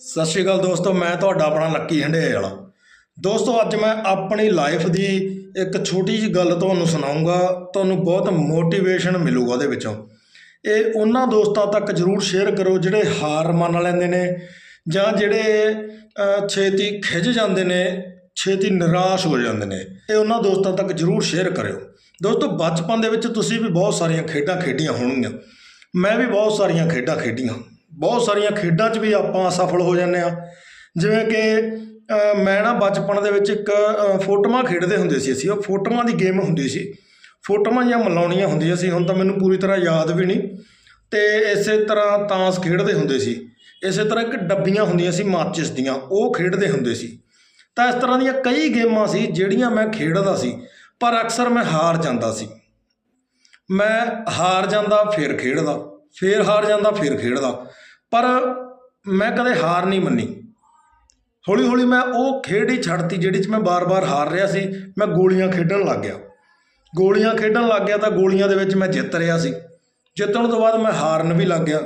ਸਤਿ ਸ਼੍ਰੀ ਅਕਾਲ ਦੋਸਤੋ, ਮੈਂ ਤੁਹਾਡਾ ਆਪਣਾ ਲੱਕੀ ਹੰਡੇ ਵਾਲਾ ਦੋਸਤੋ, ਅੱਜ ਮੈਂ ਆਪਣੀ ਲਾਈਫ ਦੀ ਇੱਕ ਛੋਟੀ ਜਿਹੀ ਗੱਲ ਤੁਹਾਨੂੰ ਸੁਣਾਉਂਗਾ, ਤੁਹਾਨੂੰ ਬਹੁਤ ਮੋਟੀਵੇਸ਼ਨ ਮਿਲੂਗਾ ਉਹਦੇ ਵਿੱਚੋਂ। ਇਹ ਉਹਨਾਂ ਦੋਸਤਾਂ ਤੱਕ ਜਰੂਰ ਸ਼ੇਅਰ ਕਰੋ ਜਿਹੜੇ ਹਾਰ ਮੰਨ ਲੈਂਦੇ ਨੇ, ਜਾਂ ਜਿਹੜੇ ਛੇਤੀ ਖਿੱਚ ਜਾਂਦੇ ਨੇ, ਛੇਤੀ ਨਿਰਾਸ਼ ਹੋ ਜਾਂਦੇ ਨੇ, ਇਹ ਉਹਨਾਂ ਦੋਸਤਾਂ ਤੱਕ ਜਰੂਰ ਸ਼ੇਅਰ ਕਰਿਓ। ਦੋਸਤੋ, ਬਚਪਨ ਦੇ ਵਿੱਚ ਤੁਸੀਂ ਵੀ ਬਹੁਤ ਸਾਰੀਆਂ ਖੇਡਾਂ ਖੇਡੀਆਂ ਹੋਣਗੀਆਂ। ਮੈਂ ਵੀ ਬਹੁਤ ਸਾਰੀਆਂ ਖੇਡਾਂ ਖੇਡੀਆਂ। ਬਹੁਤ ਸਾਰੀਆਂ ਖੇਡਾਂ 'ਚ ਵੀ ਆਪਾਂ ਅਸਫਲ ਹੋ ਜਾਂਦੇ ਆ ਜਿਵੇਂ ਕਿ ਮੈਂ ਨਾ ਬਚਪਨ ਦੇ ਵਿੱਚ ਇੱਕ ਫੋਟੋਆਂ ਖੇਡਦੇ ਹੁੰਦੇ ਸੀ ਅਸੀਂ। ਉਹ ਫੋਟੋਆਂ ਦੀ ਗੇਮ ਹੁੰਦੀ ਸੀ। ਫੋਟੋਆਂ ਜਾਂ ਮਲਾਉਣੀਆਂ ਹੁੰਦੀਆਂ ਸੀ। ਹੁਣ ਤਾਂ ਮੈਨੂੰ ਪੂਰੀ ਤਰ੍ਹਾਂ ਯਾਦ ਵੀ ਨਹੀਂ। ਤੇ ਇਸੇ ਤਰ੍ਹਾਂ ਤਾਂਸ ਖੇਡਦੇ ਹੁੰਦੇ ਸੀ। ਇਸੇ ਤਰ੍ਹਾਂ ਇੱਕ ਡੱਬੀਆਂ ਹੁੰਦੀਆਂ ਸੀ, ਮਾਚਿਸ ਦੀਆਂ। ਉਹ ਖੇਡਦੇ ਹੁੰਦੇ ਸੀ। ਤਾਂ ਇਸ ਤਰ੍ਹਾਂ ਦੀਆਂ ਕਈ ਗੇਮਾਂ ਸੀ, ਜਿਹੜੀਆਂ ਮੈਂ ਖੇਡਦਾ ਸੀ। ਪਰ ਅਕਸਰ ਮੈਂ ਹਾਰ ਜਾਂਦਾ ਸੀ। ਮੈਂ ਹਾਰ ਜਾਂਦਾ, ਫਿਰ ਖੇਡਦਾ। ਫਿਰ ਹਾਰ ਜਾਂਦਾ, ਫਿਰ ਖੇਡਦਾ। ਪਰ ਮੈਂ ਕਦੇ ਹਾਰ ਨਹੀਂ ਮੰਨੀ। ਹੌਲੀ ਹੌਲੀ ਮੈਂ ਉਹ ਖੇਡ ਹੀ ਛੱਡਤੀ, ਜਿਹੜੀ 'ਚ ਮੈਂ ਬਾਰ-ਬਾਰ ਹਾਰ ਰਿਹਾ ਸੀ, ਮੈਂ ਗੋਲੀਆਂ ਖੇਡਣ ਲੱਗ ਗਿਆ। ਗੋਲੀਆਂ ਖੇਡਣ ਲੱਗ ਗਿਆ ਤਾਂ ਗੋਲੀਆਂ ਦੇ ਵਿੱਚ ਮੈਂ ਜਿੱਤ ਰਿਹਾ ਸੀ। ਜਿੱਤਣ ਤੋਂ ਬਾਅਦ ਮੈਂ ਹਾਰਨ ਵੀ ਲੱਗ ਗਿਆ।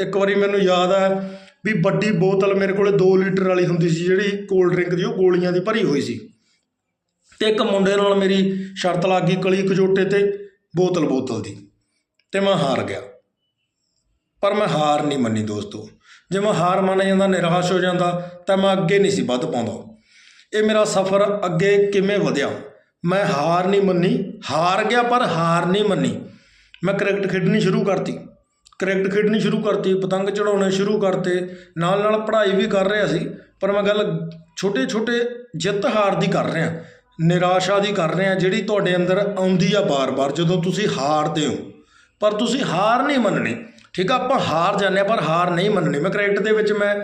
ਇੱਕ ਵਾਰੀ ਮੈਨੂੰ ਯਾਦ ਹੈ ਵੀ ਵੱਡੀ ਬੋਤਲ ਮੇਰੇ ਕੋਲੇ 2 ਲੀਟਰ ਵਾਲੀ ਹੁੰਦੀ ਸੀ, ਜਿਹੜੀ ਕੋਲਡ ਡਰਿੰਕ ਦੀ, ਉਹ ਗੋਲੀਆਂ ਦੀ ਭਰੀ ਹੋਈ ਸੀ। ਤੇ ਇੱਕ ਮੁੰਡੇ ਨਾਲ ਮੇਰੀ ਸ਼ਰਤ ਲੱਗ ਗਈ ਕਲੀ ਕਜੋਟੇ ਤੇ ਬੋਤਲ ਬੋਤਲ ਦੀ। ਤੇ ਮੈਂ ਹਾਰ ਗਿਆ। ਪਰ ਮੈਂ ਹਾਰ ਨਹੀਂ ਮੰਨੀ ਦੋਸਤੋ। ਜੇ ਮੈਂ ਹਾਰ ਮੰਨ ਜਾਂਦਾ, ਨਿਰਾਸ਼ ਹੋ ਜਾਂਦਾ, ਤਾਂ ਮੈਂ ਅੱਗੇ ਨਹੀਂ ਸੀ ਵੱਧ ਪਾਉਂਦਾ। ਇਹ ਮੇਰਾ ਸਫ਼ਰ ਅੱਗੇ ਕਿਵੇਂ ਵਧਿਆ? ਮੈਂ ਹਾਰ ਨਹੀਂ ਮੰਨੀ। ਹਾਰ ਗਿਆ ਪਰ ਹਾਰ ਨਹੀਂ ਮੰਨੀ। ਮੈਂ ਕ੍ਰਿਕਟ ਖੇਡਣੀ ਸ਼ੁਰੂ ਕਰਤੀ। ਕ੍ਰਿਕਟ ਖੇਡਣੀ ਸ਼ੁਰੂ ਕਰਤੀ, ਪਤੰਗ ਚੜਾਉਣੇ ਸ਼ੁਰੂ ਕਰਤੇ ਨਾਲ ਨਾਲ ਪੜ੍ਹਾਈ ਵੀ ਕਰ ਰਿਹਾ ਸੀ, ਪਰ ਮੈਂ ਗੱਲ ਛੋਟੇ ਛੋਟੇ ਜਿੱਤ ਹਾਰ ਦੀ ਕਰ ਰਿਹਾ। ਨਿਰਾਸ਼ਾ ਦੀ ਕਰ ਰਿਹਾ, ਜਿਹੜੀ ਤੁਹਾਡੇ ਅੰਦਰ ਆਉਂਦੀ ਆ ਬਾਰ-ਬਾਰ, ਜਦੋਂ ਤੁਸੀਂ ਹਾਰਦੇ ਹੋ। ਪਰ ਤੁਸੀਂ ਹਾਰ ਨਹੀਂ ਮੰਨਣੀ। ਠੀਕ ਆ, ਆਪਾਂ ਹਾਰ ਜਾਂਦੇ ਆ, ਪਰ ਹਾਰ ਨਹੀਂ ਮੰਨਣੀ। ਮੈਂ ਕ੍ਰਿਕਟ ਦੇ ਵਿੱਚ ਮੈਂ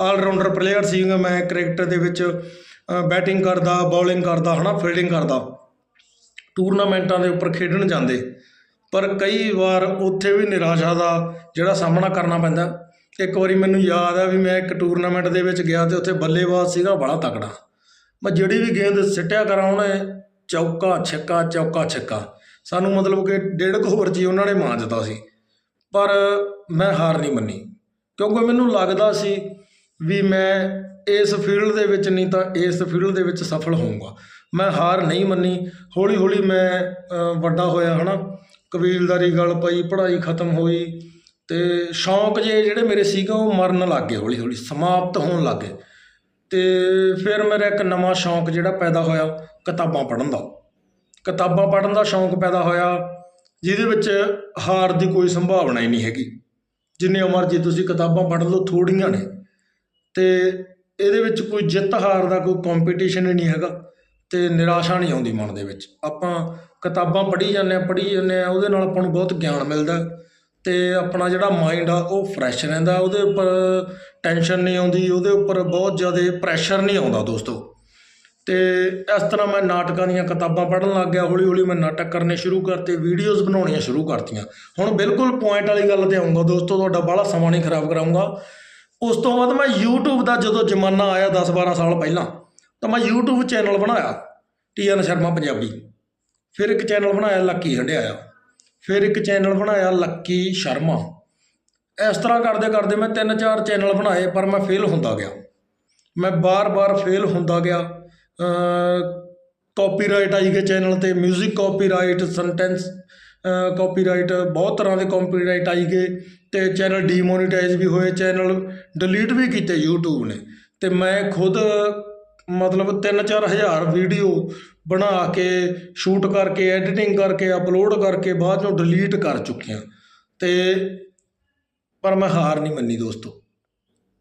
ਆਲਰਾਊਂਡਰ ਪਲੇਅਰ ਸੀਗਾ, ਮੈਂ ਕ੍ਰਿਕਟ ਦੇ ਵਿੱਚ ਬੈਟਿੰਗ ਕਰਦਾ ਬੌਲਿੰਗ ਕਰਦਾ, ਹਨਾ ਫੀਲਡਿੰਗ ਕਰਦਾ। ਟੂਰਨਾਮੈਂਟਾਂ ਦੇ ਉੱਪਰ ਖੇਡਣ ਜਾਂਦੇ। ਪਰ ਕਈ ਵਾਰ ਉੱਥੇ ਵੀ ਨਿਰਾਸ਼ਾ ਦਾ ਜਿਹੜਾ ਸਾਹਮਣਾ ਕਰਨਾ ਪੈਂਦਾ। ਇੱਕ ਵਾਰੀ ਮੈਨੂੰ ਯਾਦ ਆ ਵੀ ਮੈਂ ਇੱਕ ਟੂਰਨਾਮੈਂਟ ਦੇ ਵਿੱਚ ਗਿਆ ਤੇ ਉੱਥੇ ਬੱਲੇਬਾਜ਼ ਸੀਗਾ, ਬੜਾ ਤਕੜਾ। ਮੈਂ ਜਿਹੜੀ ਵੀ ਗੇਂਦ ਸਿੱਟਿਆ ਕਰਾਂ, ਉਹਨੇ ਚੌਕਾ ਛੱਕਾ ਚੌਕਾ ਛੱਕਾ ਸਾਨੂੰ ਮਤਲਬ ਕਿ ਡੇਢ ਕੁ ਓਵਰ 'ਚ ਹੀ ਉਹਨਾਂ ਨੇ ਮਾਰ ਦਿੱਤਾ ਸੀ। ਪਰ ਮੈਂ ਹਾਰ ਨਹੀਂ ਮੰਨੀ। ਕਿਉਂਕਿ ਮੈਨੂੰ ਲੱਗਦਾ ਸੀ ਵੀ ਮੈਂ ਇਸ ਫੀਲਡ ਦੇ ਵਿੱਚ ਨਹੀਂ ਤਾਂ ਇਸ ਫੀਲਡ ਦੇ ਵਿੱਚ ਸਫਲ ਹੋਊਂਗਾ। ਮੈਂ ਹਾਰ ਨਹੀਂ ਮੰਨੀ। ਹੌਲੀ ਹੌਲੀ ਮੈਂ ਵੱਡਾ ਹੋਇਆ ਹੈ ਨਾ ਕਬੀਲਦਾਰੀ ਗੱਲ ਪਈ, ਪੜ੍ਹਾਈ ਖਤਮ ਹੋਈ ਅਤੇ ਸ਼ੌਂਕ ਜੇ ਜਿਹੜੇ ਮੇਰੇ ਸੀਗੇ ਉਹ ਮਰਨ ਲੱਗ ਗਏ ਹੌਲੀ ਹੌਲੀ ਸਮਾਪਤ ਹੋਣ ਲੱਗ ਗਏ। ਅਤੇ ਫਿਰ ਮੇਰਾ ਇੱਕ ਨਵਾਂ ਸ਼ੌਂਕ ਜਿਹੜਾ ਪੈਦਾ ਹੋਇਆ, ਕਿਤਾਬਾਂ ਪੜ੍ਹਨ ਦਾ। ਕਿਤਾਬਾਂ ਪੜ੍ਹਨ ਦਾ ਸ਼ੌਂਕ ਪੈਦਾ ਹੋਇਆ। ਜਿਹਦੇ ਵਿੱਚ ਹਾਰ ਦੀ ਕੋਈ ਸੰਭਾਵਨਾ ਹੀ ਨਹੀਂ ਹੈਗੀ। ਜਿੰਨੇ ਮਰਜ਼ੀ ਤੁਸੀਂ ਕਿਤਾਬਾਂ ਪੜ੍ਹ ਲਓ ਥੋੜੀਆਂ ਨੇ। ਤੇ ਇਹਦੇ ਵਿੱਚ ਕੋਈ ਜਿੱਤ ਹਾਰ ਦਾ ਕੋਈ ਕੰਪੀਟੀਸ਼ਨ ਹੀ ਨਹੀਂ ਹੈਗਾ ਤੇ ਨਿਰਾਸ਼ਾ ਨਹੀਂ ਆਉਂਦੀ ਮਨ ਦੇ ਵਿੱਚ। ਆਪਾਂ ਕਿਤਾਬਾਂ ਪੜ੍ਹੀ ਜਾਂਦੇ ਆ ਪੜ੍ਹੀ ਜਾਂਦੇ ਆ ਉਹਦੇ ਨਾਲ ਆਪਾਂ ਨੂੰ ਬਹੁਤ ਗਿਆਨ ਮਿਲਦਾ ਤੇ ਆਪਣਾ ਜਿਹੜਾ ਮਾਈਂਡ ਆ, ਉਹ ਫਰੈਸ਼ ਰਹਿੰਦਾ ਉਹਦੇ ਉੱਪਰ ਟੈਨਸ਼ਨ ਨਹੀਂ ਆਉਂਦੀ, ਉਹਦੇ ਉੱਪਰ ਬਹੁਤ ਜ਼ਿਆਦਾ ਪ੍ਰੈਸ਼ਰ ਨਹੀਂ ਆਉਂਦਾ ਦੋਸਤੋ। ਤੇ ਇਸ ਤਰ੍ਹਾਂ ਮੈਂ ਨਾਟਕਾਂ ਦੀਆਂ ਕਿਤਾਬਾਂ ਪੜ੍ਹਨ ਲੱਗ ਗਿਆ ਹੌਲੀ ਹੌਲੀ ਮੈਂ ਨਾਟਕ ਕਰਨੇ ਸ਼ੁਰੂ ਕਰਤੇ ਵੀਡੀਓਜ਼ ਬਣਾਉਣੀਆਂ ਸ਼ੁਰੂ ਕਰਤੀਆਂ। ਹੁਣ ਬਿਲਕੁਲ ਪੁਆਇੰਟ ਵਾਲੀ ਗੱਲ ਤੇ ਆਉਂਗਾ ਦੋਸਤੋ, ਤੁਹਾਡਾ ਬਾਹਲਾ ਸਮਾਂ ਨਹੀਂ ਖਰਾਬ ਕਰਾਉਂਗਾ ਉਸ ਤੋਂ ਬਾਅਦ ਮੈਂ YouTube ਦਾ ਜਦੋਂ ਜ਼ਮਾਨਾ ਆਇਆ 10 12 ਸਾਲ ਪਹਿਲਾਂ, ਤਾਂ ਮੈਂ YouTube ਚੈਨਲ ਬਣਾਇਆ ਟੀਐਨ ਸ਼ਰਮਾ ਪੰਜਾਬੀ। ਫਿਰ ਇੱਕ ਚੈਨਲ ਬਣਾਇਆ ਲੱਕੀ ਹੰਡਿਆਇਆ। ਫਿਰ ਇੱਕ ਚੈਨਲ ਬਣਾਇਆ ਲੱਕੀ ਸ਼ਰਮਾ। ਇਸ ਤਰ੍ਹਾਂ ਕਰਦੇ ਕਰਦੇ ਮੈਂ ਤਿੰਨ ਚਾਰ ਚੈਨਲ ਬਣਾਏ, ਪਰ ਮੈਂ ਫੇਲ ਹੁੰਦਾ ਗਿਆ। ਮੈਂ ਬਾਰ-ਬਾਰ ਫੇਲ ਹੁੰਦਾ ਗਿਆ। ਕਾਪੀਰਾਈਟ ਆਈ ਗਏ ਚੈਨਲ ਤੇ ਮਿਊਜ਼ਿਕ ਕਾਪੀਰਾਈਟ ਸੈਂਟੈਂਸ ਕਾਪੀਰਾਈਟ ਬਹੁਤ ਤਰ੍ਹਾਂ ਦੇ ਕਾਪੀਰਾਈਟ ਆਈ ਗਏ ਅਤੇ ਚੈਨਲ ਡੀਮੋਨੀਟਾਈਜ਼ ਵੀ ਹੋਏ ਚੈਨਲ ਡਿਲੀਟ ਵੀ ਕੀਤੇ ਯੂਟਿਊਬ ਨੇ। ਅਤੇ ਮੈਂ ਖੁਦ, ਮਤਲਬ 3-4 ਹਜ਼ਾਰ ਵੀਡੀਓ ਬਣਾ ਕੇ ਸ਼ੂਟ ਕਰਕੇ ਐਡੀਟਿੰਗ ਕਰਕੇ ਅਪਲੋਡ ਕਰਕੇ ਬਾਅਦ ਚੋਂ ਡਿਲੀਟ ਕਰ ਚੁੱਕਿਆ ਅਤੇ ਪਰ ਮੈਂ ਹਾਰ ਨਹੀਂ ਮੰਨੀ ਦੋਸਤੋ।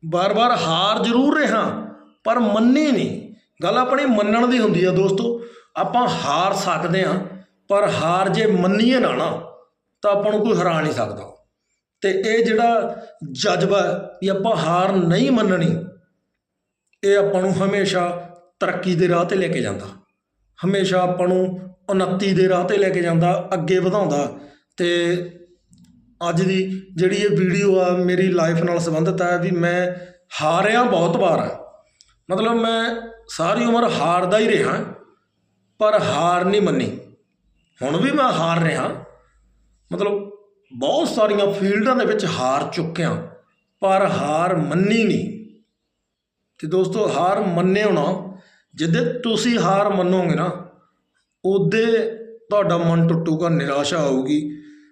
ਬਾਰ-ਬਾਰ ਹਾਰ ਜ਼ਰੂਰ ਰਿਹਾ, ਪਰ ਮੰਨੀ ਨਹੀਂ। ਗੱਲ ਆਪਣੀ ਮੰਨਣ ਦੀ ਹੁੰਦੀ ਆ ਦੋਸਤੋ, ਆਪਾਂ ਹਾਰ ਸਕਦੇ ਆ ਪਰ ਹਾਰ ਜੇ ਮੰਨੀਏ ਨਾ ਨਾ, ਤਾਂ ਆਪਾਂ ਨੂੰ ਕੋਈ ਹਰਾ ਨਹੀਂ ਸਕਦਾ। ਤੇ ਇਹ ਜਿਹੜਾ ਜਜ਼ਬਾ ਹੈ ਵੀ ਆਪਾਂ ਹਾਰ ਨਹੀਂ ਮੰਨਣੀ, ਇਹ ਆਪਾਂ ਨੂੰ ਹਮੇਸ਼ਾ ਤਰੱਕੀ ਦੇ ਰਾਹ ਤੇ ਲੈ ਕੇ ਜਾਂਦਾ। ਹਮੇਸ਼ਾ ਆਪਾਂ ਨੂੰ ਉન્નਤੀ ਦੇ ਰਾਹ ਤੇ ਲੈ ਕੇ ਜਾਂਦਾ, ਅੱਗੇ ਵਧਾਉਂਦਾ। ਤੇ ਅੱਜ ਦੀ ਜਿਹੜੀ ਇਹ ਵੀਡੀਓ ਆ, ਮੇਰੀ ਲਾਈਫ ਨਾਲ ਸੰਬੰਧਿਤ ਹੈ ਵੀ ਮੈਂ ਹਾਰਿਆ ਬਹੁਤ ਵਾਰ। ਆ ਮਤਲਬ ਮੈਂ ਸਾਰੀ ਉਮਰ ਹਾਰਦਾ ਹੀ ਰਿਹਾ, ਪਰ ਹਾਰ ਨਹੀਂ ਮੰਨੀ। ਹੁਣ ਵੀ ਮੈਂ ਹਾਰ ਰਿਹਾ। ਮਤਲਬ ਬਹੁਤ ਸਾਰੀਆਂ ਫੀਲਡਾਂ ਦੇ ਵਿੱਚ ਹਾਰ ਚੁੱਕਿਆ, ਪਰ ਹਾਰ ਮੰਨੀ ਨਹੀਂ। ਤੇ ਦੋਸਤੋ, ਹਾਰ ਮੰਨੇ ਹੋਣਾ ਜਿੱਦੇ ਤੁਸੀਂ ਹਾਰ ਮੰਨੋਗੇ ਨਾ, ਉਹਦੇ ਤੁਹਾਡਾ ਮਨ ਟੁੱਟੂਗਾ, ਨਿਰਾਸ਼ਾ ਆਊਗੀ।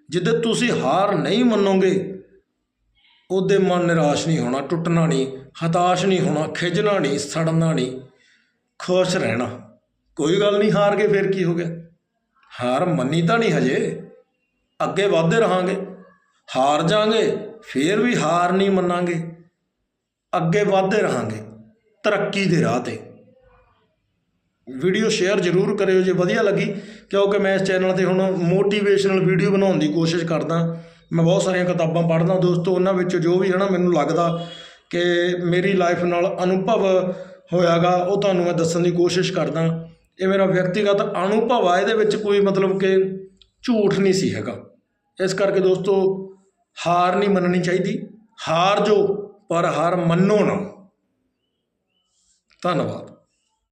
ਜਿੱਦੇ ਤੁਸੀਂ ਹਾਰ ਨਹੀਂ ਮੰਨੋਗੇ ਉਹਦੇ ਮਨ ਨਿਰਾਸ਼ ਨਹੀਂ ਹੋਣਾ, ਟੁੱਟਣਾ ਨਹੀਂ, ਹਤਾਸ਼ ਨਹੀਂ ਹੋਣਾ ਖਿਜਣਾ ਨਹੀਂ, ਸੜਨਾ ਨਹੀਂ, ਖੁਸ਼ ਰਹਿਣਾ। ਕੋਈ ਗੱਲ ਨਹੀਂ, ਹਾਰ ਕੇ ਫਿਰ ਕੀ ਹੋ ਗਿਆ? ਹਾਰ ਮੰਨੀ ਤਾਂ ਨਹੀਂ ਹਜੇ। ਅੱਗੇ ਵਧਦੇ ਰਹਾਂਗੇ। ਹਾਰ ਜਾਾਂਗੇ, ਫਿਰ ਵੀ ਹਾਰ ਨਹੀਂ ਮੰਨਾਂਗੇ। ਅੱਗੇ ਵਧਦੇ ਰਹਾਂਗੇ, ਤਰੱਕੀ ਦੇ ਰਾਹ ਤੇ। ਵੀਡੀਓ ਸ਼ੇਅਰ ਜ਼ਰੂਰ ਕਰਿਓ ਜੇ ਵਧੀਆ ਲੱਗੀ, ਕਿਉਂਕਿ ਮੈਂ ਇਸ ਚੈਨਲ ਤੇ ਹੁਣ ਮੋਟੀਵੇਸ਼ਨਲ ਵੀਡੀਓ ਬਣਾਉਣ ਦੀ ਕੋਸ਼ਿਸ਼ ਕਰਦਾ। ਮੈਂ ਬਹੁਤ ਸਾਰੀਆਂ ਕਿਤਾਬਾਂ ਪੜ੍ਹਦਾ ਦੋਸਤੋ, ਉਹਨਾਂ ਵਿੱਚ ਜੋ ਵੀ ਹੈ ਨਾ ਮੈਨੂੰ ਲੱਗਦਾ ਕਿ ਮੇਰੀ ਲਾਈਫ ਨਾਲ ਅਨੁਭਵ ਹੋਇਆਗਾ, ਉਹ ਤੁਹਾਨੂੰ ਮੈਂ ਦੱਸਣ ਦੀ ਕੋਸ਼ਿਸ਼ ਕਰਦਾ। ਇਹ ਮੇਰਾ ਵਿਅਕਤੀਗਤ ਅਨੁਭਵ ਆ, ਇਹਦੇ ਵਿੱਚ ਕੋਈ ਮਤਲਬ ਕਿ ਝੂਠ ਨਹੀਂ ਸੀ ਹੈਗਾ। ਇਸ ਕਰਕੇ ਦੋਸਤੋ, ਹਾਰ ਨਹੀਂ ਮੰਨਣੀ ਚਾਹੀਦੀ। ਹਾਰ ਜੋ, ਪਰ ਹਾਰ ਮੰਨੋ ਨਾ। ਧੰਨਵਾਦ।